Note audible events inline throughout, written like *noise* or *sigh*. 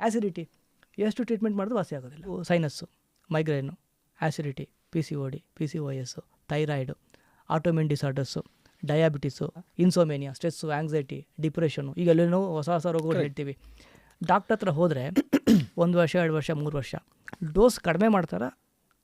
Acidity ಎಷ್ಟು treatment ಮಾಡಿದ್ರು ವಾಸಿ ಆಗೋದಿಲ್ಲ. Sinus migraine acidity P C O D P C O S thyroid autoimmune disorders diabetes insomnia stress anxiety depression ಈಗ ಎಲ್ಲೇನೋ ಹೊಸ ಹೊಸ ರೋಗಗಳು ಹೇಳ್ತೀವಿ. ಡಾಕ್ಟರ್ ಹತ್ರ ಹೋದರೆ *coughs* ಒಂದು ವರ್ಷ ಎರಡು ವರ್ಷ ಮೂರು ವರ್ಷ ಡೋಸ್ ಕಡಿಮೆ ಮಾಡ್ತಾರಾ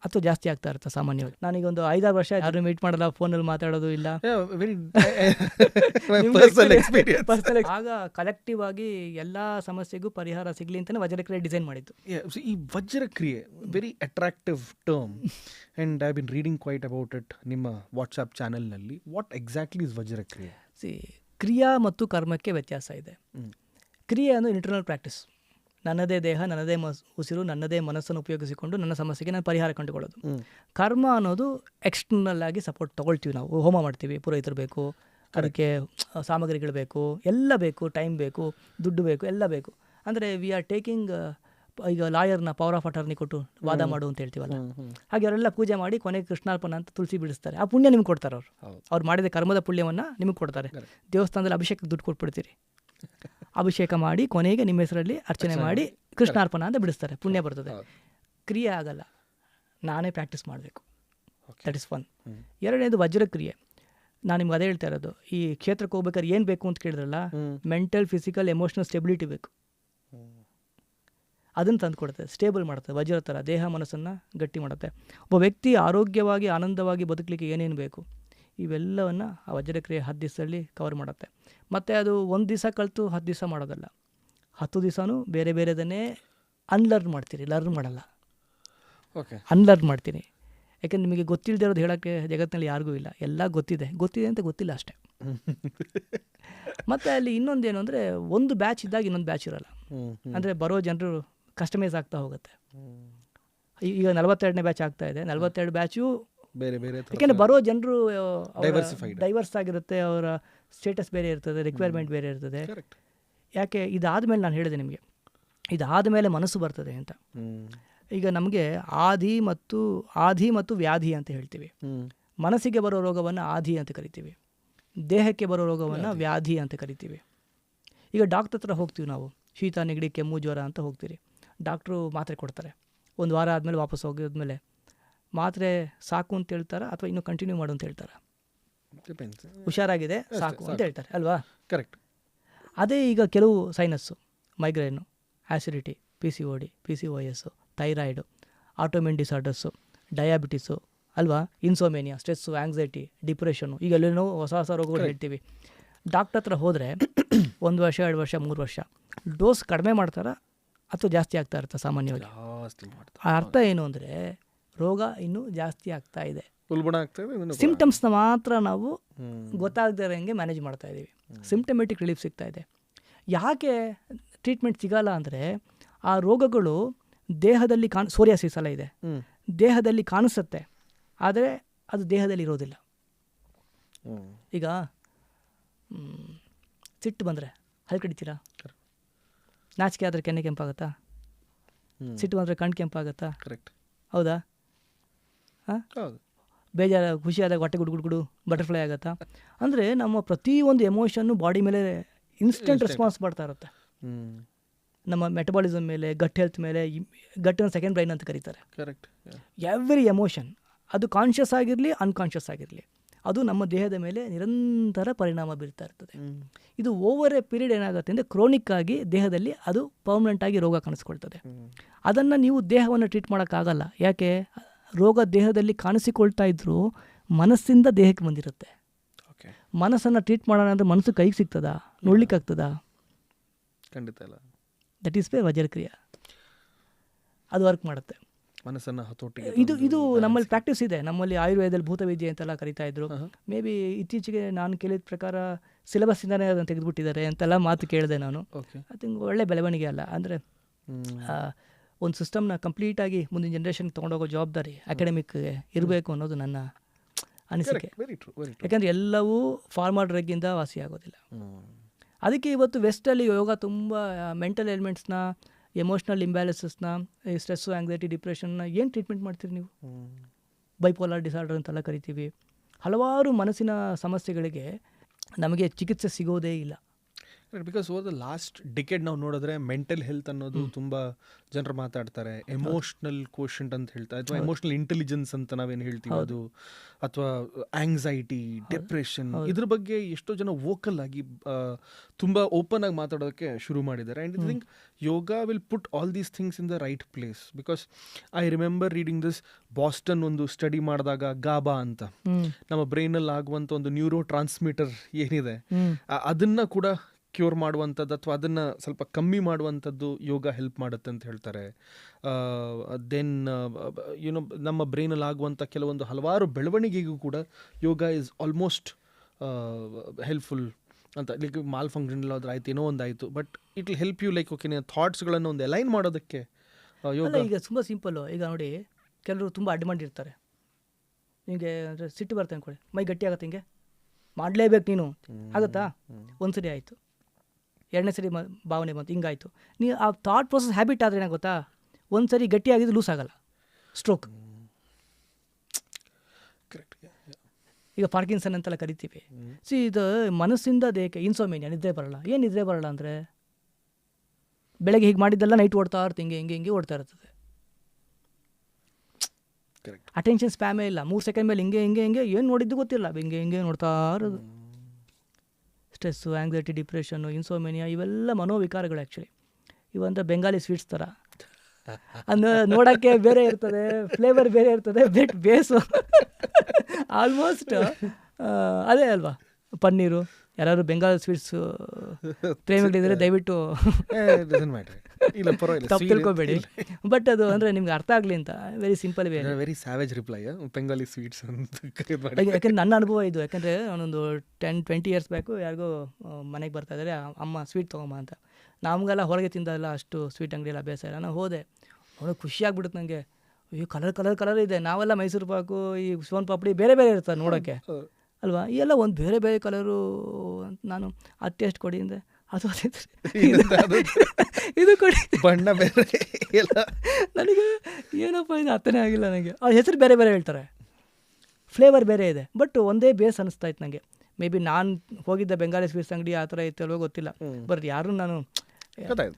ಅಥವಾ ಜಾಸ್ತಿ ಆಗ್ತಾ ಇರುತ್ತೆ ಸಾಮಾನ್ಯವಾಗಿ. ನಾನೀಗ ಒಂದು ಐದಾರು ವರ್ಷ ಯಾರು ಮೀಟ್ ಮಾಡಲ್ಲ ಫೋನಲ್ಲಿ ಮಾತಾಡೋದು ಇಲ್ಲ. *laughs* ಆಗ ಕಲೆಕ್ಟಿವ್ ಆಗಿ ಎಲ್ಲ ಸಮಸ್ಯೆಗೂ ಪರಿಹಾರ ಸಿಗ್ಲಿ ಅಂತಲೇ ವಜ್ರಕ್ರಿಯೆ ಡಿಸೈನ್ ಮಾಡಿದ್ದು. ಈ Vajrakriya very attractive term and I been reading quite about it ನಿಮ್ಮ ವಾಟ್ಸಾಪ್ ಚಾನಲ್ನಲ್ಲಿ ವಾಟ್ ಎಕ್ಸಾಕ್ಟ್ಲಿ ಇಸ್ ವಜ್ರಕ್ರಿಯೆ? ಸಿ ಕ್ರಿಯಾ ಮತ್ತು ಕರ್ಮಕ್ಕೆ ವ್ಯತ್ಯಾಸ ಇದೆ. ಕ್ರಿಯೆ ಅನ್ನೋ ಇಂಟರ್ನಲ್ ಪ್ರಾಕ್ಟೀಸ್ ನನ್ನದೇ ದೇಹ ನನ್ನದೇ ಮಸ್ ಉಸಿರು ನನ್ನದೇ ಮನಸ್ಸನ್ನು ಉಪಯೋಗಿಸಿಕೊಂಡು ನನ್ನ ಸಮಸ್ಯೆಗೆ ನಾನು ಪರಿಹಾರ ಕಂಡುಕೊಳ್ಳೋದು. ಕರ್ಮ ಅನ್ನೋದು ಎಕ್ಸ್ಟರ್ನಲ್ ಆಗಿ ಸಪೋರ್ಟ್ ತೊಗೊಳ್ತೀವಿ ನಾವು. ಹೋಮ ಮಾಡ್ತೀವಿ ಪುರೋಹಿತರು ಬೇಕು ಅದಕ್ಕೆ ಸಾಮಗ್ರಿಗಳು ಬೇಕು ಎಲ್ಲ ಬೇಕು ಟೈಮ್ ಬೇಕು ದುಡ್ಡು ಬೇಕು ಎಲ್ಲ ಬೇಕು. ಅಂದರೆ ವಿ ಆರ್ ಟೇಕಿಂಗ್ ಈಗ ಲಾಯರ್ನ ಪವರ್ ಆಫ್ ಅಟರ್ನಿ ಕೊಟ್ಟು ವಾದ ಮಾಡು ಅಂತ ಹೇಳ್ತೀವಲ್ಲ. ಹಾಗೆ ಅವರೆಲ್ಲ ಪೂಜೆ ಮಾಡಿ ಕೊನೆಗೆ ಕೃಷ್ಣಾರ್ಪಣ ಅಂತ ತುಳಸಿ ಬಿಡಿಸ್ತಾರೆ. ಆ ಪುಣ್ಯ ನಿಮ್ಗೆ ಕೊಡ್ತಾರೆ ಅವರು. ಅವ್ರು ಮಾಡಿದ ಕರ್ಮದ ಪುಣ್ಯವನ್ನು ನಿಮಗೆ ಕೊಡ್ತಾರೆ. ದೇವಸ್ಥಾನದಲ್ಲಿ ಅಭಿಷೇಕಕ್ಕೆ ದುಡ್ಡು ಕೊಟ್ಬಿಡ್ತೀರಿ. *laughs* ಅಭಿಷೇಕ ಮಾಡಿ ಕೊನೆಗೆ ನಿಮ್ಮ ಹೆಸರಲ್ಲಿ ಅರ್ಚನೆ ಮಾಡಿ ಕೃಷ್ಣಾರ್ಪಣ ಅಂತ ಬಿಡಿಸ್ತಾರೆ. ಪುಣ್ಯ ಬರ್ತದೆ. ಕ್ರಿಯೆ ಆಗಲ್ಲ. ನಾನೇ ಪ್ರಾಕ್ಟೀಸ್ ಮಾಡಬೇಕು. That is one. ಎರಡನೇದು ವಜ್ರಕ್ರಿಯೆ. ನಾನು ನಿಮ್ಗೆ ಅದೇ ಹೇಳ್ತಾ ಇರೋದು. ಈ ಕ್ಷೇತ್ರಕ್ಕೆ ಹೋಗ್ಬೇಕಾದ್ರೆ ಏನು ಬೇಕು ಅಂತ ಕೇಳಿದ್ರಲ್ಲ. ಮೆಂಟಲ್ ಫಿಸಿಕಲ್ ಎಮೋಷನಲ್ ಸ್ಟೆಬಿಲಿಟಿ ಬೇಕು. ಅದನ್ನು ತಂದು ಕೊಡುತ್ತೆ. ಸ್ಟೇಬಲ್ ಮಾಡುತ್ತೆ. ವಜ್ರ ಥರ ದೇಹ ಮನಸ್ಸನ್ನು ಗಟ್ಟಿ ಮಾಡುತ್ತೆ. ಒಬ್ಬ ವ್ಯಕ್ತಿ ಆರೋಗ್ಯವಾಗಿ ಆನಂದವಾಗಿ ಬದುಕಲಿಕ್ಕೆ ಏನೇನು ಬೇಕು? ಇವೆಲ್ಲವನ್ನು ಆ ವಜ್ರಕ್ರಿಯೆ ಹತ್ತು ದಿವಸದಲ್ಲಿ ಕವರ್ ಮಾಡುತ್ತೆ. ಮತ್ತು ಅದು ಒಂದು ದಿವಸ ಕಲಿತು ಹತ್ತು ದಿವಸ ಮಾಡೋದಲ್ಲ. ಹತ್ತು ದಿವಸನೂ ಬೇರೆ ಬೇರೆದನ್ನೇ ಅನ್ಲರ್ನ್ ಮಾಡ್ತೀರಿ ಲರ್ನ್ ಮಾಡಲ್ಲ. ಓಕೆ ಅನ್ಲರ್ನ್ ಮಾಡ್ತೀನಿ ಯಾಕೆಂದ್ರೆ ನಿಮಗೆ ಗೊತ್ತಿಲ್ಲದೆ ಇರೋದು ಹೇಳೋಕ್ಕೆ ಜಗತ್ತಿನಲ್ಲಿ ಯಾರಿಗೂ ಇಲ್ಲ. ಎಲ್ಲ ಗೊತ್ತಿದೆ. ಗೊತ್ತಿದೆ ಅಂತ ಗೊತ್ತಿಲ್ಲ ಅಷ್ಟೇ. ಮತ್ತು ಅಲ್ಲಿ ಇನ್ನೊಂದೇನು ಅಂದರೆ ಒಂದು ಬ್ಯಾಚ್ ಇದ್ದಾಗ ಇನ್ನೊಂದು ಬ್ಯಾಚ್ ಇರೋಲ್ಲ. ಅಂದರೆ ಬರೋ ಜನರು ಕಸ್ಟಮೈಸ್ ಆಗ್ತಾ ಹೋಗುತ್ತೆ. ಈಗ ನಲವತ್ತೆರಡನೇ ಬ್ಯಾಚ್ ಆಗ್ತಾ ಇದೆ. ನಲವತ್ತೆರಡು ಬ್ಯಾಚು ಬೇರೆ ಬೇರೆ ಯಾಕೆಂದರೆ ಬರೋ ಜನರು. ಡೈವರ್ಸ್ ಆಗಿರುತ್ತೆ ಅವರ ಸ್ಟೇಟಸ್ ಬೇರೆ ಇರ್ತದೆ ರಿಕ್ವೈರ್ಮೆಂಟ್ ಬೇರೆ ಇರ್ತದೆ. ಯಾಕೆ ಇದಾದ್ಮೇಲೆ ನಾನು ಹೇಳಿದೆ ನಿಮಗೆ. ಇದಾದಮೇಲೆ ಮನಸ್ಸು ಬರ್ತದೆ ಅಂತ. ಈಗ ನಮಗೆ ಆದಿ ಮತ್ತು ಆದಿ ಮತ್ತು ವ್ಯಾಧಿ ಅಂತ ಹೇಳ್ತೀವಿ. ಮನಸ್ಸಿಗೆ ಬರೋ ರೋಗವನ್ನು ಆದಿ ಅಂತ ಕರಿತೀವಿ. ದೇಹಕ್ಕೆ ಬರೋ ರೋಗವನ್ನು ವ್ಯಾಧಿ ಅಂತ ಕರಿತೀವಿ. ಈಗ ಡಾಕ್ಟರ್ ಹತ್ರ ಹೋಗ್ತೀವಿ ನಾವು. ಶೀತ ನೆಗಡಿ ಕೆಮ್ಮು ಜ್ವರ ಅಂತ ಹೋಗ್ತೀರಿ. ಡಾಕ್ಟ್ರು ಮಾತ್ರೆ ಕೊಡ್ತಾರೆ. ಒಂದು ವಾರ ಆದಮೇಲೆ ವಾಪಸ್ ಹೋಗಿದ್ಮೇಲೆ ಮಾತ್ರೆ ಸಾಕು ಅಂತ ಹೇಳ್ತಾರಾ ಅಥವಾ ಇನ್ನು ಕಂಟಿನ್ಯೂ ಮಾಡು ಅಂತ ಹೇಳ್ತಾರ? ಹುಷಾರಾಗಿದೆ ಸಾಕು ಅಂತ ಹೇಳ್ತಾರೆ ಅಲ್ವಾ? ಕರೆಕ್ಟ್ ಅದೇ ಈಗ ಕೆಲವು sinus migraine acidity P C O D P C O S thyroid autoimmune disorders diabetes ಅಲ್ವಾ? ಇನ್ಸೋಮೇನಿಯಾ ಸ್ಟ್ರೆಸ್ಸು ಆ್ಯಂಗ್ಸೈಟಿ ಡಿಪ್ರೆಷನು ಈಗ ಎಲ್ಲೇನೋ ಹೊಸ ಹೊಸ ರೋಗಗಳು ಹೇಳ್ತೀವಿ. ಡಾಕ್ಟರ್ ಹತ್ರ ಹೋದರೆ *coughs* ಒಂದು ವರ್ಷ ಎರಡು ವರ್ಷ ಮೂರು ವರ್ಷ ಡೋಸ್ ಕಡಿಮೆ ಮಾಡ್ತಾರಾ ಅಥವಾ ಜಾಸ್ತಿ ಆಗ್ತಾ ಇರ್ತಾ ಸಾಮಾನ್ಯವಾಗಿ? ಅರ್ಥ ಏನು ಅಂದರೆ ರೋಗ ಇನ್ನೂ ಜಾಸ್ತಿ ಆಗ್ತಾ ಇದೆ. ಸಿಂಪ್ಟಮ್ಸ್ನ ಮಾತ್ರ ನಾವು. ಗೊತ್ತಾಗದೇ ಇರೋಂಗೆ ಮ್ಯಾನೇಜ್ ಮಾಡ್ತಾ ಇದ್ದೀವಿ. ಸಿಂಪ್ಟಮೆಟಿಕ್ ರಿಲೀಫ್ ಸಿಗ್ತಾ ಇದೆ. ಯಾಕೆ ಟ್ರೀಟ್ಮೆಂಟ್ ಸಿಗಲ್ಲ ಅಂದರೆ ಆ ರೋಗಗಳು ದೇಹದಲ್ಲಿ ಕಾಣ್ ಸೋರಿಯಾಸಿಸ್ ಎಲ್ಲ ಇದೆ. ದೇಹದಲ್ಲಿ ಕಾಣಿಸುತ್ತೆ ಆದರೆ ಅದು ದೇಹದಲ್ಲಿ ಇರೋದಿಲ್ಲ. ಈಗ ಸಿಟ್ಟು ಬಂದರೆ ಹಲ್ ಕಡಿತೀರಾ? ನಾಚಿಕೆ ಆದರೆ ಕೆನ್ನೆ ಕೆಂಪಾಗತ್ತಾ. ಸಿಟ್ಟು ಬಂದರೆ ಕಣ್ಣು ಕೆಂಪಾಗತ್ತಾ? ಕರೆಕ್ಟ್ ಹೌದು? ಬೇಜಾರ ಖುಷಿಯಾದಾಗ ಹೊಟ್ಟೆ ಗುಡು ಗುಡು ಬಟರ್ಫ್ಲೈ ಆಗುತ್ತಾ? ಅಂದರೆ ನಮ್ಮ ಪ್ರತಿಯೊಂದು ಎಮೋಷನ್ನು ಬಾಡಿ ಮೇಲೆ ಇನ್ಸ್ಟೆಂಟ್ ರೆಸ್ಪಾನ್ಸ್ ಮಾಡ್ತಾ ಇರುತ್ತೆ. ನಮ್ಮ ಮೆಟಬಾಲಿಸಮ್ ಮೇಲೆ ಗಟ್ ಹೆಲ್ತ್ ಮೇಲೆ ಗಟ್ಟಿನ ಸೆಕೆಂಡ್ ಬ್ರೈನ್ ಅಂತ ಕರೀತಾರೆ. ಕರೆಕ್ಟ್ ಎವ್ರಿ ಎಮೋಷನ್ ಅದು ಕಾನ್ಷಿಯಸ್ ಆಗಿರಲಿ ಅನ್ಕಾನ್ಷಿಯಸ್ ಆಗಿರಲಿ ಅದು ನಮ್ಮ ದೇಹದ ಮೇಲೆ ನಿರಂತರ ಪರಿಣಾಮ ಬೀರ್ತಾ ಇರ್ತದೆ. ಇದು ಓವರ್ ಎ ಪೀರಿಯಡ್ ಏನಾಗುತ್ತೆ ಅಂದರೆ ಕ್ರೋನಿಕ್ ಆಗಿ ದೇಹದಲ್ಲಿ ಅದು ಪರ್ಮನೆಂಟ್ ಆಗಿ ರೋಗ ಕಾಣಿಸ್ಕೊಳ್ತದೆ. ಅದನ್ನು ನೀವು ದೇಹವನ್ನು ಟ್ರೀಟ್ ಮಾಡೋಕ್ಕಾಗಲ್ಲ. ಯಾಕೆ? ರೋಗ ದೇಹದಲ್ಲಿ ಕಾಣಿಸಿಕೊಳ್ತಾ ಇದ್ದರೂ ಮನಸ್ಸಿಂದ ದೇಹಕ್ಕೆ ಬಂದಿರುತ್ತೆ. ಓಕೆ ಮನಸ್ಸನ್ನು ಟ್ರೀಟ್ ಮಾಡೋಣ ಅಂದರೆ ಮನಸ್ಸು ಕೈಗೆ ಸಿಗ್ತದಾ? ನೋಡ್ಲಿಕ್ಕಾಗ್ತದಾ ಖಂಡಿತ ಇಲ್ಲ. That is pay Vajrakriya. ಅದು ವರ್ಕ್ ಮಾಡುತ್ತೆ. ಮನಸ್ಸನ್ನು ಹತೋಟಿಗೆ ಇದು ಇದು ನಮ್ಮಲ್ಲಿ ಪ್ರಾಕ್ಟೀಸ್ ಇದೆ. ನಮ್ಮಲ್ಲಿ ಆಯುರ್ವೇದದಲ್ಲಿ ಭೂತವಿದ್ಯೆ ಅಂತೆಲ್ಲ ಕರಿತಾ ಇದ್ರು. ಮೇ ಬಿ ಇತ್ತೀಚೆಗೆ ನಾನು ಕೇಳಿದ ಪ್ರಕಾರ ಸಿಲೆಬಸ್ಸಿಂದನೇ ಅದನ್ನು ತೆಗೆದುಬಿಟ್ಟಿದ್ದಾರೆ ಅಂತೆಲ್ಲ ಮಾತು ಕೇಳಿದೆ ನಾನು. ಓಕೆ ಐ ತಿಂಕ್ ಒಳ್ಳೆ ಬೆಳವಣಿಗೆ ಅಲ್ಲ. ಅಂದರೆ ಒಂದು ಸಿಸ್ಟಮ್ನ ಕಂಪ್ಲೀಟಾಗಿ ಮುಂದಿನ ಜನ್ರೇಷನ್ಗೆ ತೊಗೊಂಡೋಗೋ ಜವಾಬ್ದಾರಿ ಅಕಾಡೆಮಿಕ್ ಇರಬೇಕು ಅನ್ನೋದು ನನ್ನ ಅನಿಸಿಕೆ. ಯಾಕಂದರೆ ಎಲ್ಲವೂ ಫಾರ್ಮರ್ ಡ್ರಗ್ಗಿಂದ ವಾಸಿ ಆಗೋದಿಲ್ಲ. ಅದಕ್ಕೆ ಇವತ್ತು ವೆಸ್ಟಲ್ಲಿ ಯೋಗ ತುಂಬ ಮೆಂಟಲ್ ಎಲಿಮೆಂಟ್ಸ್ನ ಎಮೋಷ್ನಲ್ ಇಂಬ್ಯಾಲೆನ್ಸಸ್ನ ಈ ಸ್ಟ್ರೆಸ್ಸು ಆಂಗ್ಸೈಟಿ ಡಿಪ್ರೆಷನ್ನ ಏನು ಟ್ರೀಟ್ಮೆಂಟ್ ಮಾಡ್ತೀರಿ ನೀವು? ಬೈಪೋಲಾರ್ ಡಿಸಾರ್ಡರ್ ಅಂತೆಲ್ಲ ಕರಿತೀವಿ. ಹಲವಾರು ಮನಸ್ಸಿನ ಸಮಸ್ಯೆಗಳಿಗೆ ನಮಗೆ ಚಿಕಿತ್ಸೆ ಸಿಗೋದೇ ಇಲ್ಲ. Because over the last decade ನಾವು ನೋಡಿದ್ರೆ ಮೆಂಟಲ್ ಹೆಲ್ತ್ ಅನ್ನೋದು ತುಂಬಾ ಜನರು ಮಾತಾಡ್ತಾರೆ. ಎಮೋಷನಲ್ ಕೋಶಂಟ್ ಅಂತ ಹೇಳ್ತಾರೆ ಅಥವಾ ಎಮೋಷನಲ್ ಇಂಟೆಲಿಜೆನ್ಸ್ ಅಂತ ನಾವೇನು ಹೇಳ್ತೀವಿ ಅದು? ಅಥವಾ ಆಂಗ್ಸೈಟಿ ಡಿಪ್ರೆಷನ್ ಇದ್ರ ಬಗ್ಗೆ ಎಷ್ಟೋ ಜನ ವೋಕಲ್ ಆಗಿ ತುಂಬ ಓಪನ್ ಆಗಿ ಮಾತಾಡೋದಕ್ಕೆ ಶುರು ಮಾಡಿದ್ದಾರೆ. And I think yoga will put all these things in the right place because I remember reading this Boston ಒಂದು ಸ್ಟಡಿ ಮಾಡಿದಾಗ ಗಾಬಾ ಅಂತ. ನಮ್ಮ ಬ್ರೈನಲ್ಲಿ ಆಗುವಂಥ ಒಂದು ನ್ಯೂರೋ ಟ್ರಾನ್ಸ್ಮಿಟರ್ ಏನಿದೆ ಅದನ್ನ ಕೂಡ ಕ್ಯೂರ್ ಮಾಡುವಂಥದ್ದು ಅಥವಾ ಅದನ್ನು ಸ್ವಲ್ಪ ಕಮ್ಮಿ ಮಾಡುವಂಥದ್ದು ಯೋಗ ಹೆಲ್ಪ್ ಮಾಡುತ್ತೆ ಅಂತ ಹೇಳ್ತಾರೆ. ದೆನ್ ಯುನೋ ನಮ್ಮ ಬ್ರೈನಲ್ಲಿ ಆಗುವಂಥ ಕೆಲವೊಂದು ಹಲವಾರು ಬೆಳವಣಿಗೆಗೂ ಕೂಡ ಯೋಗ ಇಸ್ ಆಲ್ಮೋಸ್ಟ್ ಹೆಲ್ಪ್ಫುಲ್ ಅಂತ. ಲೈಕ್ ಮಾಲ್ ಫಂಕ್ಷನ್ ಆದ್ರೆ ಆಯ್ತು ಏನೋ ಒಂದು ಆಯಿತು. But it will help you like okay ಥಾಟ್ಸ್ಗಳನ್ನು ಒಂದು ಅಲೈನ್ ಮಾಡೋದಕ್ಕೆ ಯೋಗ. ಈಗ ತುಂಬ ಸಿಂಪಲ್ಲು ಈಗ ನೋಡಿ ಕೆಲವರು ತುಂಬ ಅಡ್ಮಂಡ್ ಇರ್ತಾರೆ. ನಿಮಗೆ ಅಂದರೆ ಸಿಟ್ಟು ಬರುತ್ತೆ ಅನ್ಕೊಳ್ಳಿ. ಮೈ ಗಟ್ಟಿ ಆಗುತ್ತೆ ಹಿಂಗೆ. ಮಾಡಲೇಬೇಕು ನೀನು. ಆಗತ್ತಾ? ಒಂದು ಸರಿ ಆಯಿತು. ಎರಡನೇ ಸರಿ ಮ ಭಾವನೆ ಬಂತು ಹಿಂಗಾಯಿತು. ನೀವು ಆ ಥಾಟ್ ಪ್ರೊಸೆಸ್ ಹ್ಯಾಬಿಟ್ ಆದರೆ ಏನಾಗ ಗೊತ್ತಾ? ಒಂದು ಸರಿ ಗಟ್ಟಿಯಾಗಿದ್ದು ಲೂಸ್ ಆಗಲ್ಲ. ಸ್ಟ್ರೋಕ್ ಈಗ ಪಾರ್ಕಿನ್ಸನ್ ಅಂತೆಲ್ಲ ಕರಿತೀವಿ. ಸಿ ಇದು ಮನಸ್ಸಿಂದ ದೇಹಕ್ಕೆ ಇನ್ಸೋಮೇನಿಯಾ ನಿದ್ರೆ ಬರಲ್ಲ. ಏನು ನಿದ್ರೆ ಬರಲ್ಲ ಅಂದರೆ? ಬೆಳಗ್ಗೆ ಹೀಗೆ ಮಾಡಿದ್ದೆಲ್ಲ ನೈಟ್ ಓಡ್ತಾ ಇರ್ತೀನಿ ಹಿಂಗೆ ಹಿಂಗೆ ಹಿಂಗೆ ಓಡ್ತಾ ಇರ್ತದೆ. ಅಟೆನ್ಷನ್ ಸ್ಪ್ಯಾಮೇ ಇಲ್ಲ. ಮೂರು ಸೆಕೆಂಡ್ ಮೇಲೆ ಹಿಂಗೆ ಹಿಂಗೆ ಹಿಂಗೆ ಏನು ನೋಡಿದ್ದು ಗೊತ್ತಿಲ್ಲ. ಹಿಂಗೆ ಹಿಂಗೆ ನೋಡ್ತಾ ಇರೋದು. ಸ್ಟ್ರೆಸ್ಸು ಆ್ಯಂಗ್ಸೈಟಿ ಡಿಪ್ರೆಷನ್ನು ಇನ್ಸೋಮೇನಿಯಾ ಇವೆಲ್ಲ ಮನೋವಿಕಾರಗಳು ಆ್ಯಕ್ಚುಲಿ ಇವಂತ ಬೆಂಗಾಲಿ ಸ್ವೀಟ್ಸ್ ಥರ ಅಂದ್ರೆ ನೋಡೋಕ್ಕೆ ಬೇರೆ ಇರ್ತದೆ ಫ್ಲೇವರ್ ಬೇರೆ ಇರ್ತದೆ ಬೆಟ್ ಬೇಸು. *laughs* ಆಲ್ಮೋಸ್ಟ್ ಅದೇ ಅಲ್ವಾ? ಪನ್ನೀರು ಯಾರು ಬೆಂಗಾಲ್ ಸ್ವೀಟ್ಸ್ ಪ್ರೇಮಿಗಳಿದ್ರೆ ದಯವಿಟ್ಟು ಮ್ಯಾಟರ್ ಇಲ್ಲ ಪರವಾಗಿಲ್ಲ ತಪ್ಪು ತಿಳ್ಕೊಬೇಡಿ. ಬಟ್ ಅದು ಅಂದರೆ ನಿಮ್ಗೆ ಅರ್ಥ ಆಗಲಿ ಅಂತ very simple way very savage reply Bengali sweets ಅಂತ ಯಾಕಂದ್ರೆ ನನ್ನ ಅನುಭವ ಇದು ಯಾಕಂದರೆ ನಾನೊಂದು ಟೆನ್ ಟ್ವೆಂಟಿ ಇಯರ್ಸ್ ಬ್ಯಾಕು ಯಾರಿಗೂ ಮನೆಗೆ ಬರ್ತಾ ಇದ್ದಾರೆ ಅಮ್ಮ ಸ್ವೀಟ್ ತೊಗೊಂಬ ಅಂತ. ನಮಗೆಲ್ಲ ಹೊರಗೆ ತಿಂದಲ್ಲ ಅಷ್ಟು ಸ್ವೀಟ್ ಅಂಗಡಿಯಲ್ಲಿ ಅಭ್ಯಾಸ ಇಲ್ಲ. ನಾನು ಹೋದೆ. ಅವನು ಖುಷಿ ಆಗ್ಬಿಡುತ್ತೆ ನನಗೆ ಅಯ್ಯೋ ಕಲರ್ ಕಲರ್ ಕಲರ್ ಇದೆ. ನಾವೆಲ್ಲ ಮೈಸೂರು ಪಾಕು ಈ ಸೋನ್ ಪಾಪಡಿ ಬೇರೆ ಬೇರೆ ಇರ್ತದೆ ನೋಡೋಕ್ಕೆ ಅಲ್ವಾ? ಈ ಎಲ್ಲ ಒಂದು ಬೇರೆ ಬೇರೆ ಕಲರು ಅಂತ ನಾನು ಅದು ಟೇಸ್ಟ್ ಕೊಡಿ ಅಂದೆ ಅದು ಅದೇ? ಇದು ಕೊಡಿ. ಬಣ್ಣ ಬೇರೆ ಎಲ್ಲ. ನನಗೆ ಏನಪ್ಪ ಇದು ಅರ್ಥನೇ ಆಗಿಲ್ಲ ನನಗೆ. ಅವ್ರ ಹೆಸರು ಬೇರೆ ಬೇರೆ ಹೇಳ್ತಾರೆ. ಫ್ಲೇವರ್ ಬೇರೆ ಇದೆ ಬಟ್ ಒಂದೇ ಬೇಸ್ ಅನಿಸ್ತಾ ಇತ್ತು ನನಗೆ ಮೇ ಬಿ ನಾನು ಹೋಗಿದ್ದ ಬೆಂಗಾಲಿ ಸ್ವೀಟ್ಸ್ ಅಂಗಡಿ ಆ ಥರ ಇತ್ತು ಅಲ್ವೋ ಗೊತ್ತಿಲ್ಲ. ಬಟ್ ಯಾರು ನಾನು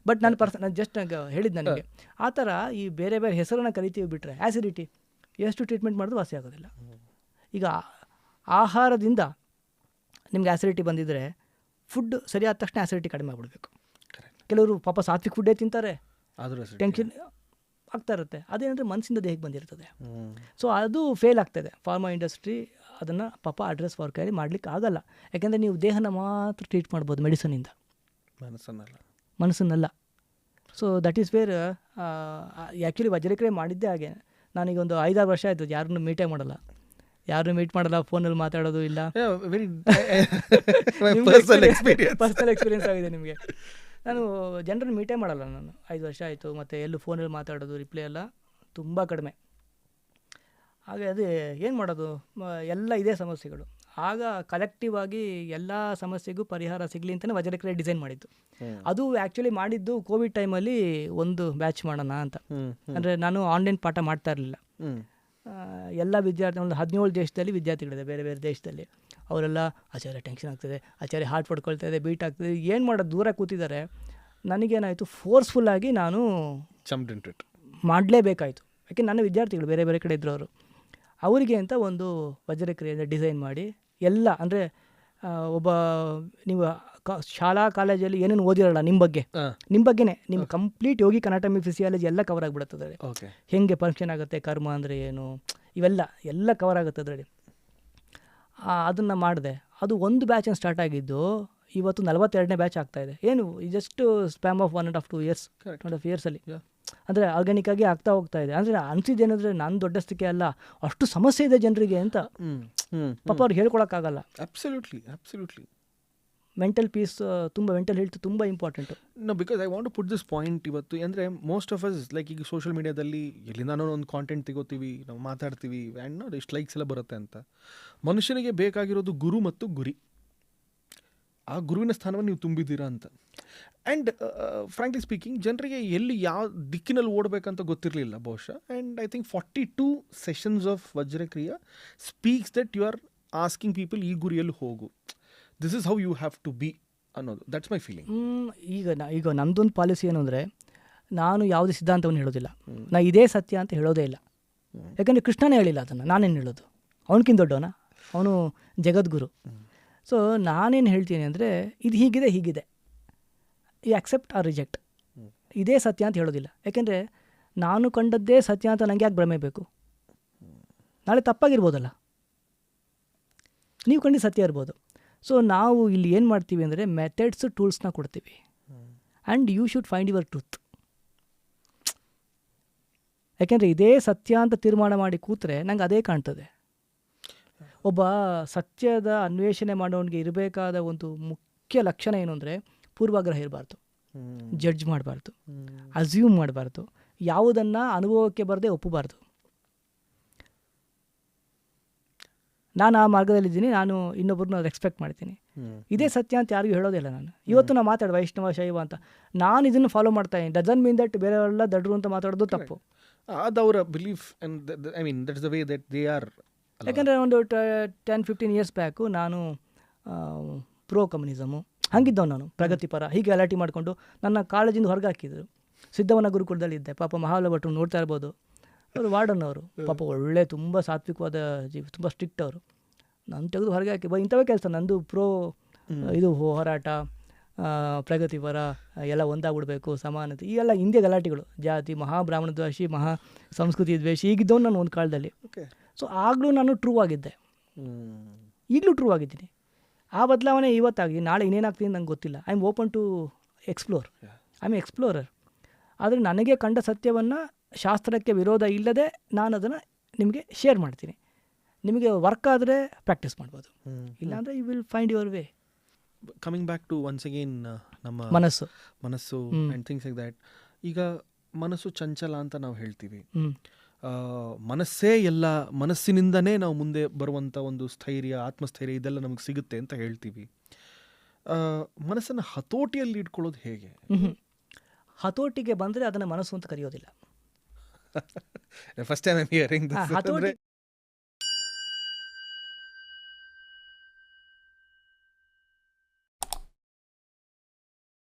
ಬಟ್ ನಾನು ಪರ್ಸನ್ ನಾನು ಜಸ್ಟ್ ನಂಗೆ ಹೇಳಿದ್ದು ನನಗೆ. ಆ ಥರ ಈ ಬೇರೆ ಬೇರೆ ಹೆಸರನ್ನ ಕರಿತೀವಿ ಬಿಟ್ಟರೆ ಆ್ಯಸಿಡಿಟಿ ಎಷ್ಟು ಟ್ರೀಟ್ಮೆಂಟ್ ಮಾಡಿದ್ರು ವಾಸಿ ಆಗೋದಿಲ್ಲ. ಈಗ ಆಹಾರದಿಂದ ನಿಮ್ಗೆ ಆ್ಯಸಿಡಿಟಿ ಬಂದಿದ್ದರೆ ಫುಡ್ ಸರಿಯಾದ ತಕ್ಷಣ ಆ್ಯಸಿಡಿಟಿ ಕಡಿಮೆ ಆಗಿಬಿಡ್ಬೇಕು. ಕರೆಕ್ಟ್ ಕೆಲವರು ಪಾಪ ಸಾತ್ವಿಕ ಫುಡ್ಡೇ ತಿಂತಾರೆ. ಟೆನ್ಷನ್ ಆಗ್ತಾ ಇರುತ್ತೆ. ಅದೇನಂದರೆ ಮನಸ್ಸಿಂದ ದೇಹಕ್ಕೆ ಬಂದಿರ್ತದೆ. ಸೊ ಅದು ಫೇಲ್ ಆಗ್ತದೆ. ಫಾರ್ಮಾ ಇಂಡಸ್ಟ್ರಿ ಅದನ್ನು ಪಾಪ ಅಡ್ರೆಸ್ ವರ್ಕ್ ಕೈಲಿ ಮಾಡ್ಲಿಕ್ಕೆ ಆಗಲ್ಲ. ಯಾಕೆಂದರೆ ನೀವು ದೇಹನ ಮಾತ್ರ ಟ್ರೀಟ್ ಮಾಡ್ಬೋದು ಮೆಡಿಸನಿಂದ ಮನಸ್ಸನ್ನಲ್ಲ. ಮನಸ್ಸನ್ನಲ್ಲ. So that is where actually Vajrakriya ಮಾಡಿದ್ದೇ ಹಾಗೆ. ನಾನೀಗ ಒಂದು ಐದಾರು ವರ್ಷ ಆಯಿತು ಯಾರನ್ನೂ ಮೀಟೇ ಮಾಡಲ್ಲ. ಯಾರನ್ನೂ ಮೀಟ್ ಮಾಡಲ್ಲ ಫೋನಲ್ಲಿ ಮಾತಾಡೋದು ಇಲ್ಲ. ಪರ್ಸನಲ್ *laughs* ಎಕ್ಸ್ಪೀರಿಯನ್ಸ್ ಆಗಿದೆ ನಿಮಗೆ. ನಾನು ಜನರನ್ನು ಮೀಟೇ ಮಾಡಲ್ಲ ನಾನು. ಐದು ವರ್ಷ ಆಯಿತು ಮತ್ತು ಎಲ್ಲೂ ಫೋನಲ್ಲಿ ಮಾತಾಡೋದು ರಿಪ್ಲೈ ಎಲ್ಲ ತುಂಬ ಕಡಿಮೆ. ಹಾಗೆ ಅದೇ ಏನು ಮಾಡೋದು? ಎಲ್ಲ ಇದೇ ಸಮಸ್ಯೆಗಳು. ಆಗ ಕಲೆಕ್ಟಿವ್ ಆಗಿ ಎಲ್ಲ ಸಮಸ್ಯೆಗೂ ಪರಿಹಾರ ಸಿಗಲಿ ಅಂತಲೇ ವಜ್ರಕ್ರೆ ಡಿಸೈನ್ ಮಾಡಿದ್ದು. ಅದು ಆ್ಯಕ್ಚುಲಿ ಮಾಡಿದ್ದು ಕೋವಿಡ್ ಟೈಮಲ್ಲಿ ಒಂದು ಬ್ಯಾಚ್ ಮಾಡೋಣ ಅಂತ. ಅಂದರೆ ನಾನು ಆನ್ಲೈನ್ ಪಾಠ ಮಾಡ್ತಾ ಇರಲಿಲ್ಲ. ಎಲ್ಲ ವಿದ್ಯಾರ್ಥಿ ಒಂದು ಹದಿನೇಳು ದೇಶದಲ್ಲಿ ವಿದ್ಯಾರ್ಥಿಗಳಿದೆ ಬೇರೆ ಬೇರೆ ದೇಶದಲ್ಲಿ. ಅವರೆಲ್ಲ ಆಚಾರ್ಯ ಟೆನ್ಷನ್ ಆಗ್ತದೆ ಆಚಾರ್ಯ ಹಾರ್ಟ್ ಪಡ್ಕೊಳ್ತಾ ಇದೆ ಬೀಟ್ ಆಗ್ತದೆ. ಏನು ಮಾಡೋದು ದೂರ ಕೂತಿದ್ದಾರೆ. ನನಗೇನಾಯಿತು ಫೋರ್ಸ್ಫುಲ್ಲಾಗಿ ನಾನು ಇಟ್ ಮಾಡಲೇಬೇಕಾಯಿತು. ಯಾಕೆ ನನ್ನ ವಿದ್ಯಾರ್ಥಿಗಳು ಬೇರೆ ಬೇರೆ ಕಡೆ ಇದ್ದರು ಅವರು. ಅವರಿಗೆ ಅಂತ ಒಂದು ವಜ್ರಕ್ರಿಯೆಯಿಂದ ಡಿಸೈನ್ ಮಾಡಿ ಎಲ್ಲ ಅಂದರೆ ಒಬ್ಬ ನೀವು ಶಾಲಾ ಕಾಲೇಜಲ್ಲಿ ಏನೇನು ಓದಿರಲ್ಲ ನಿಮ್ಮ ಬಗ್ಗೆ. ನಿಮ್ಮ ಬಗ್ಗೆನೇ ನಿಮ್ಮ ಕಂಪ್ಲೀಟ್ ಯೋಗಿ ಅನಾಟಮಿ ಫಿಸಿಯಾಲಜಿ ಎಲ್ಲ ಕವರ್ ಆಗಿಬಿಡುತ್ತದೆ ಹೆಂಗೆ ಫಂಕ್ಷನ್ ಆಗುತ್ತೆ ಕರ್ಮ ಅಂದರೆ ಏನು ಇವೆಲ್ಲ ಎಲ್ಲ ಕವರ್ ಆಗುತ್ತೆ ಅದರಲ್ಲಿ ಅದನ್ನು ಮಾಡಿದೆ. ಅದು ಒಂದು ಬ್ಯಾಚನ್ನು ಸ್ಟಾರ್ಟ್ ಆಗಿದ್ದು ಇವತ್ತು ನಲವತ್ತೆರಡನೇ ಬ್ಯಾಚ್ ಆಗ್ತಾ ಇದೆ. ಏನು just span of one and half two years. One half ಇಯರ್ಸಲ್ಲಿ. ಅಂದರೆ ಆರ್ಗ್ಯಾನಿಕ್ ಆಗಿ ಆಗ್ತಾ ಹೋಗ್ತಾ ಇದೆ. ಅಂದರೆ ಅನಿಸಿದ್ದೇನೆಂದರೆ ನಾನು ದೊಡ್ಡಸ್ತಿಕೆ ಅಲ್ಲ ಅಷ್ಟು ಸಮಸ್ಯೆ ಇದೆ ಜನರಿಗೆ ಅಂತ ಪಾಪ ಅವ್ರಿಗೆ ಹೇಳ್ಕೊಳಕ್ಕಾಗಲ್ಲ. ಅಬ್ಸಲ್ಯೂಟ್ಲಿ ಅಬ್ಸಲ್ಯೂಟ್ಲಿ ಮೆಂಟಲ್ ಪೀಸ್ ತುಂಬ ಮೆಂಟಲ್ ಹೆಲ್ತ್ ತುಂಬ important no because I want put this point ಇವತ್ತು. ಅಂದರೆ ಮೋಸ್ಟ್ ಆಫ್ ಅಸ್ ಲೈಕ್ ಈಗ ಸೋಷಿಯಲ್ ಮೀಡಿಯಾದಲ್ಲಿ ಎಲ್ಲಿಂದಾನೋ ಒಂದು ಕಾಂಟೆಂಟ್ ತೆಗೋತೀವಿ, ನಾವು ಮಾತಾಡ್ತೀವಿ ಆ್ಯಂಡ್ ನೋ ಎಷ್ಟು ಲೈಕ್ಸ್ ಎಲ್ಲ ಬರುತ್ತೆ ಅಂತ. ಮನುಷ್ಯನಿಗೆ ಬೇಕಾಗಿರೋದು ಗುರು ಮತ್ತು ಗುರಿ. ಆ ಗುರುವಿನ ಸ್ಥಾನವನ್ನು ನೀವು ತುಂಬಿದ್ದೀರಾ ಅಂತ. ಆ್ಯಂಡ್ ಫ್ರಾಂಕ್ಲಿ ಸ್ಪೀಕಿಂಗ್ ಜನರಿಗೆ ಎಲ್ಲಿ ಯಾವ ದಿಕ್ಕಿನಲ್ಲಿ ಓಡಬೇಕಂತ ಗೊತ್ತಿರಲಿಲ್ಲ ಬಹುಶಃ. And I think forty two sessions of Vajrakriya speaks that you are asking people ಈ ಗುರಿಯಲ್ಲಿ ಹೋಗು. This is how you have to be ಅನ್ನೋದು ದಟ್ಸ್ ಮೈ ಫೀಲಿಂಗ್ ಈಗ ನಾ ಈಗ ನಮ್ಮದೊಂದು ಪಾಲಿಸಿ ಏನು ಅಂದರೆ ನಾನು ಯಾವುದೇ ಸಿದ್ಧಾಂತವನ್ನು ಹೇಳೋದಿಲ್ಲ. ನಾ ಇದೇ ಸತ್ಯ ಅಂತ ಹೇಳೋದೇ ಇಲ್ಲ. ಯಾಕಂದರೆ ಕೃಷ್ಣನೇ ಹೇಳಿಲ್ಲ ಅದನ್ನು. ನಾನೇನು ಹೇಳೋದು? ಅವನಕ್ಕಿಂತ ದೊಡ್ಡವನ? ಅವನು ಜಗದ್ಗುರು. ಸೊ ನಾನೇನು ಹೇಳ್ತೀನಿ ಅಂದರೆ ಇದು ಹೀಗಿದೆ ಹೀಗಿದೆ. ಈ ಅಕ್ಸೆಪ್ಟ್ ಆರ್ ರಿಜೆಕ್ಟ್ ಇದೇ ಸತ್ಯ ಅಂತ ಹೇಳೋದಿಲ್ಲ. ಯಾಕೆಂದರೆ ನಾನು ಕಂಡದ್ದೇ ಸತ್ಯ ಅಂತ ನನಗೆ ಯಾಕೆ ಭ್ರಮೆ ಬೇಕು? ನಾಳೆ ತಪ್ಪಾಗಿರ್ಬೋದಲ್ಲ. ನೀವು ಕಂಡು ಸತ್ಯ ಇರ್ಬೋದು. ಸೊ ನಾವು ಇಲ್ಲಿ ಏನು ಮಾಡ್ತೀವಿ ಅಂದರೆ ಮೆಥಡ್ಸ್ ಟೂಲ್ಸ್ನ ಕೊಡ್ತೀವಿ. And you should find your truth ಯಾಕೆಂದರೆ ಇದೇ ಸತ್ಯ ಅಂತ ತೀರ್ಮಾನ ಮಾಡಿ ಕೂತ್ರೆ ನಂಗೆ ಅದೇ ಕಾಣ್ತದೆ. ಒಬ್ಬ ಸತ್ಯದ ಅನ್ವೇಷಣೆ ಮಾಡೋನಿಗೆ ಇರಬೇಕಾದ ಒಂದು ಮುಖ್ಯ ಲಕ್ಷಣ ಏನು ಅಂದರೆ ಪೂರ್ವಾಗ್ರಹ ಇರಬಾರ್ದು. ಜಡ್ಜ್ ಮಾಡಬಾರ್ದು. ಅಸ್ಯೂಮ್ ಮಾಡಬಾರ್ದು. ಯಾವುದನ್ನು ಅನುಭವಕ್ಕೆ ಬರದೆ ಒಪ್ಪಬಾರ್ದು. ನಾನು ಆ ಮಾರ್ಗದಲ್ಲಿದ್ದೀನಿ ನಾನು ಇನ್ನೊಬ್ಬರನ್ನ ರೆಸ್ಪೆಕ್ಟ್ ಮಾಡ್ತೀನಿ. ಇದೇ ಸತ್ಯ ಅಂತ ಯಾರಿಗೂ ಹೇಳೋದಿಲ್ಲ ನಾನು. ಇವತ್ತು ನಾನು ಮಾತಾಡ ವೈಷ್ಣವ ಶೈವ ಅಂತ. ನಾನು ಇದನ್ನು ಫಾಲೋ ಮಾಡ್ತಾ ಇದ್ದೀನಿ. ಡಜನ್ ಮೀನ್ ದಟ್ ಬೇರೆಯವರೆಲ್ಲ ದಡ್ರು ಅಂತ ಮಾತಾಡೋದು ತಪ್ಪು. ಅದು ಅವರ belief and I mean that's the way that they are ಯಾಕಂದರೆ ಒಂದು ಟೆನ್ ಫಿಫ್ಟೀನ್ ಇಯರ್ಸ್ ಬ್ಯಾಕು ನಾನು ಪ್ರೋ ಕಮ್ಯುನಿಸಮು ಹಂಗಿದ್ದವ್ ನಾನು ಪ್ರಗತಿಪರ ಹೀಗೆ ಗಲಾಟೆ ಮಾಡಿಕೊಂಡು ನನ್ನ ಕಾಲೇಜಿಂದ ಹೊರಗೆ ಹಾಕಿದ್ರು. ಸಿದ್ಧವನ ಗುರುಕುಲದಲ್ಲಿದ್ದೆ ಪಾಪ ಮಹಾಲ ಭಟ್ರು ನೋಡ್ತಾ ಇರ್ಬೋದು. ಅವರು ವಾರ್ಡನ್ ಅವರು ಪಾಪ ಒಳ್ಳೆ ತುಂಬ ಸಾತ್ವಿಕವಾದ ಜೀವ ತುಂಬ ಸ್ಟ್ರಿಕ್ಟ್ ಅವರು. ನಾನು ತೆಗೆದು ಹೊರಗೆ ಹಾಕಿ ಬ ಇಂಥವೇ ಕೆಲಸ. ನಂದು ಪ್ರೋ ಇದು ಹೋರಾಟ ಪ್ರಗತಿಪರ ಎಲ್ಲ ಒಂದಾಗ್ಬಿಡ್ಬೇಕು ಸಮಾನತೆ. ಈ ಎಲ್ಲ ಹಿಂದೆ ಗಲಾಟೆಗಳು ಜಾತಿ ಮಹಾಬ್ರಾಹ್ಮಣ ದ್ವೇಷಿ ಮಹಾ ಸಂಸ್ಕೃತಿ ದ್ವೇಷಿ ಈಗಿದ್ದವನು ನಾನು ಒಂದು ಕಾಲದಲ್ಲಿ. ಓಕೆ ಸೊ ಆಗಲೂ ನಾನು ಟ್ರೂ ಆಗಿದ್ದೆ. ಈಗಲೂ ಟ್ರೂ ಆಗಿದ್ದೀನಿ. ಆ ಬದಲಾವಣೆ ಇವತ್ತಾಗಿ ನಾಳೆ ಇನ್ನೇನಾಗ್ತೀನಿ ನಂಗೆ ಗೊತ್ತಿಲ್ಲ. I am open to explore I am explorer ಆದರೆ ನನಗೆ ಕಂಡ ಸತ್ಯವನ್ನು ಶಾಸ್ತ್ರಕ್ಕೆ ವಿರೋಧ ಇಲ್ಲದೆ ನಾನು ಅದನ್ನು ನಿಮಗೆ ಶೇರ್ ಮಾಡ್ತೀನಿ. ನಿಮಗೆ ವರ್ಕ್ ಆದರೆ ಪ್ರಾಕ್ಟೀಸ್ ಮಾಡ್ಬೋದು. ಇಲ್ಲಾಂದರೆ you will find your way coming back to once again ನಮ್ಮ ಮನಸ್ಸು. ಮನಸ್ಸು ಆ್ಯಂಡ್ ಥಿಂಗ್ಸ್ ಲೈಕ್ ದ್ಯಾಟ್ ಈಗ ಮನಸ್ಸು ಚಂಚಲ ಅಂತ ನಾವು ಹೇಳ್ತೀವಿ. ಮನಸ್ಸೇ ಎಲ್ಲ ಮನಸ್ಸಿನಿಂದನೇ ನಾವು ಮುಂದೆ ಬರುವಂಥ ಒಂದು ಸ್ಥೈರ್ಯ ಆತ್ಮಸ್ಥೈರ್ಯ ಇದೆಲ್ಲ ನಮಗೆ ಸಿಗುತ್ತೆ ಅಂತ ಹೇಳ್ತೀವಿ. ಮನಸ್ಸನ್ನು ಹತೋಟಿಯಲ್ಲಿ ಇಟ್ಕೊಳ್ಳೋದು ಹೇಗೆ? ಹತೋಟಿಗೆ ಬಂದರೆ ಅದನ್ನು ಮನಸ್ಸು ಅಂತ ಕರೆಯೋದಿಲ್ಲ. ಫಸ್ಟ್ ಟೈಮ್ ಹಿಯರಿಂಗ್ ಆ, ಹತೋಟಿ.